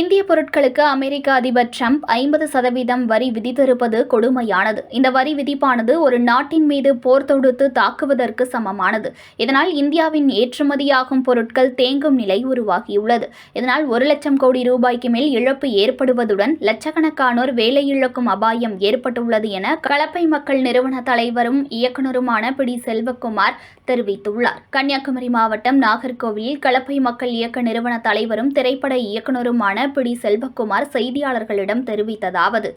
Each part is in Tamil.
இந்திய பொருட்களுக்கு அமெரிக்க அதிபர் ட்ரம்ப் ஐம்பது சதவீதம் வரி விதித்திருப்பது கொடுமையானது. இந்த வரி விதிப்பானது ஒரு நாட்டின் மீது போர் தொடுத்து தாக்குவதற்கு சமமானது. இதனால் இந்தியாவின் ஏற்றுமதியாகும் பொருட்கள் தேங்கும் நிலை உருவாகியுள்ளது. இதனால் ஒரு லட்சம் கோடி ரூபாய்க்கு மேல் இழப்பு ஏற்படுவதுடன் லட்சக்கணக்கானோர் வேலை இழக்கும் அபாயம் ஏற்பட்டுள்ளது என கலப்பை மக்கள் நிறுவன தலைவரும் இயக்குனருமான பிடி செல்வகுமார் தெரிவித்துள்ளார். கன்னியாகுமரி மாவட்டம் நாகர்கோவிலில் கலப்பை மக்கள் இயக்க நிறுவன தலைவரும் திரைப்பட இயக்குனருமான பிடி செல்வகுமார் செய்தியாளர்களிடம் தெரிவித்ததாவது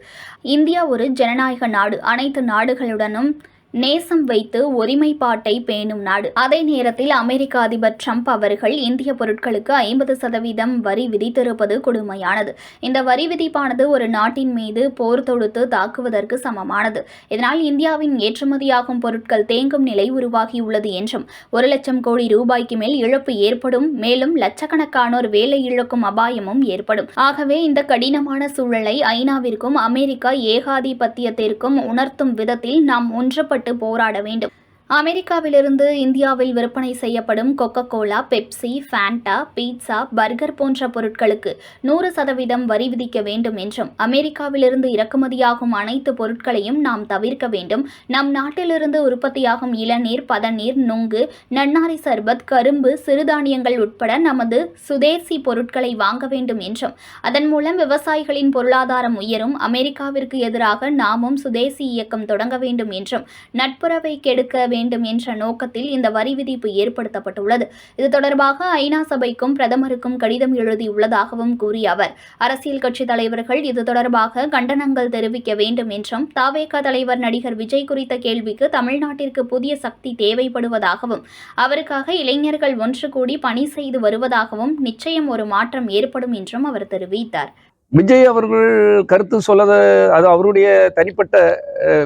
இந்தியா ஒரு ஜனநாயக நாடு. அனைத்து நாடுகளுடனும் நேசம் வைத்து ஒருமைப்பாட்டை பேணும் நாடு. அதே நேரத்தில் அமெரிக்க அதிபர் ட்ரம்ப் அவர்கள் இந்திய பொருட்களுக்கு ஐம்பது சதவீதம் வரி விதித்திருப்பது கொடுமையானது. இந்த வரி விதிப்பானது ஒரு நாட்டின் மீது போர் தொடுத்து தாக்குவதற்கு சமமானது. இதனால் இந்தியாவின் ஏற்றுமதியாகும் பொருட்கள் தேங்கும் நிலை உருவாகியுள்ளது என்றும் ஒரு லட்சம் கோடி ரூபாய்க்கு மேல் இழப்பு ஏற்படும் மேலும் லட்சக்கணக்கானோர் வேலை இழக்கும் அபாயமும் ஏற்படும். ஆகவே இந்த கடினமான சூழலை ஐநாவிற்கும் அமெரிக்கா ஏகாதிபத்தியத்திற்கும் உணர்த்தும் விதத்தில் நாம் ஒன்றுபட்டு போராட வேண்டும். அமெரிக்காவிலிருந்து இந்தியாவில் விற்பனை செய்யப்படும் Coca Cola Pepsi Fanta pizza burger போன்ற பொருட்களுக்கு நூறு சதவீதம் வரி விதிக்க வேண்டும் என்றும் அமெரிக்காவிலிருந்து இறக்குமதியாகும் அனைத்து பொருட்களையும் நாம் தவிர்க்க வேண்டும். நம் நாட்டிலிருந்து உற்பத்தியாகும் இளநீர் பதநீர் நுங்கு நன்னாரி சர்பத் கரும்பு சிறுதானியங்கள் உட்பட நமது சுதேசி பொருட்களை வாங்க வேண்டும் என்றும் அதன் மூலம் விவசாயிகளின் பொருளாதாரம் உயரும் அமெரிக்காவிற்கு எதிராக நாமும் சுதேசி இயக்கம் தொடங்க வேண்டும் என்றும் நட்புறவை கெடுக்க வேண்டும் என்ற நோக்கத்தில் இந்த வரி விதிப்பு ஏற்படுத்தப்பட்டுள்ளது. இது தொடர்பாக ஐநா சபைக்கும் பிரதமருக்கும் கடிதம் எழுதியுள்ளதாகவும் கூறிய அவர். அரசியல் கட்சி தலைவர்கள் இது தொடர்பாக கண்டனங்கள் தெரிவிக்க வேண்டும் என்றும் தாவேகா தலைவர் நடிகர் விஜய் குறித்த கேள்விக்கு தமிழ்நாட்டிற்கு புதிய சக்தி தேவைப்படுவதாகவும் அவருக்காக இளைஞர்கள் ஒன்று கூடி பணி செய்து வருவதாகவும் நிச்சயம் ஒரு மாற்றம் ஏற்படும் என்றும் அவர் தெரிவித்தார். விஜய் அவர்கள் கருத்து சொல்லத அது அவருடைய தனிப்பட்ட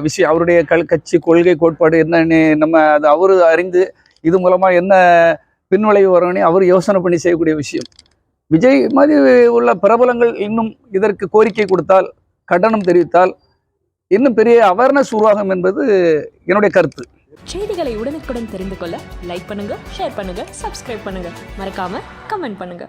விஷயம். அவருடைய கல் கட்சி கொள்கை கோட்பாடு என்னன்னு நம்ம அது அவரு அறிந்து இது மூலமா என்ன பின்விளைவு வரணும்னு அவர் யோசனை பண்ணி செய்யக்கூடிய விஷயம். விஜய் மாதிரி உள்ள பிரபலங்கள் இன்னும் இதற்கு கோரிக்கை கொடுத்தால் கண்டனம் தெரிவித்தால் இன்னும் பெரிய அவேர்னஸ் உருவாகும் என்பது என்னுடைய கருத்து. செய்திகளை உடனுக்குடன் தெரிந்து கொள்ள லைக் பண்ணுங்க ஷேர் பண்ணுங்க சப்ஸ்கிரைப் பண்ணுங்க. மறக்காம கமெண்ட் பண்ணுங்க.